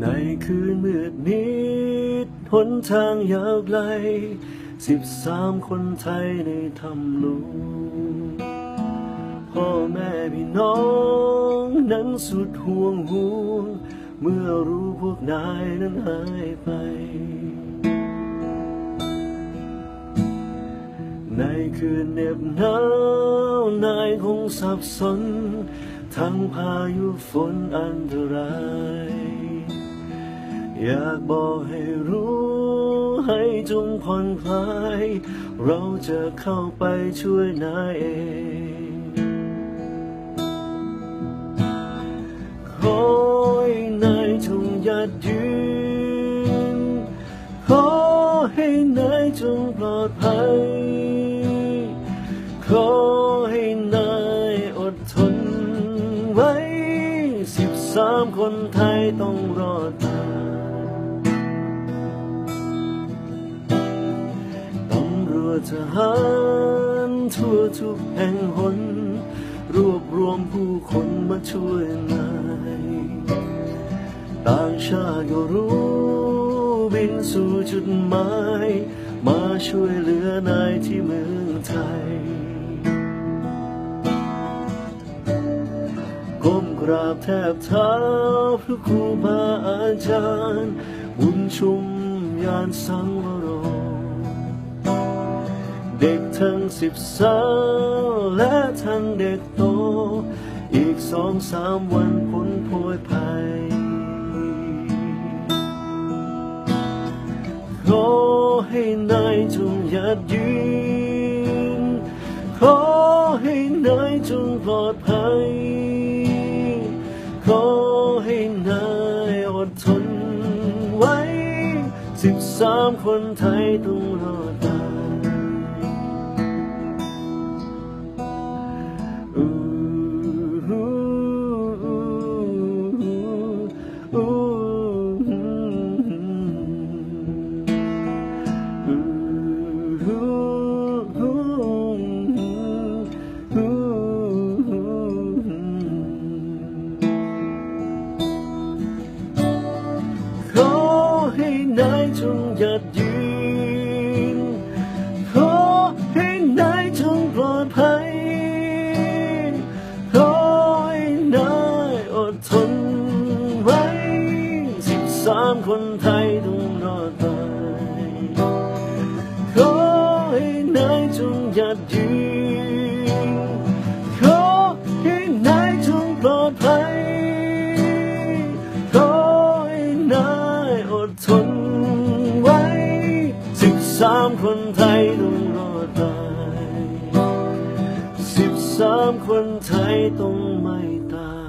ในคืนมืดมิดหนทางยาวไกลสิบสามคนไทยในทำลวงพ่อแม่พี่น้องนั้นสุดห่วงห่วง เมื่อรู้พวกนายนั้นหายไป ในคืนเหน็บหนาวนายคงสับสน ทั้งพายุฝนอันตราย อยากบอกให้รู้ ให้จงผ่อนคลาย เราจะเข้าไปช่วยนายเอง ขอให้นายจงหยัดยืน ขอให้นายจงปลอดภัย ขอให้นายอดทนไว้สิบสามคนไทยต้องรอด ทหารทั่วทุกแห่งหน รวบรวมผู้คนมาช่วยนายต่างชาติก็รู้บินสู่จุดหมาย มาช่วยเหลือนายที่เมืองไทยก้มกราบแทบเท้าพระครูบาอาจารย์ บุญชุมยานสังวโร เด็กทั้งสิบสาวและทั้งเด็กโต อีกสองสามวันพ้นโพยภัยขอให้นายจงหยัดยืนขอให้นายจงปลอดภัย ขอให้นายอดทนไว้สิบสามคนไทยต้องรอดตาย หยัดยืน ขอให้นายจงปลอดภัย ขอให้นายอดทนไว้สิบสามคนไทยต้องรอดตายขอให้นายจงหยัดยืน คนไทยต้องรอดตายสิบสามคนไทยต้องไม่ตาย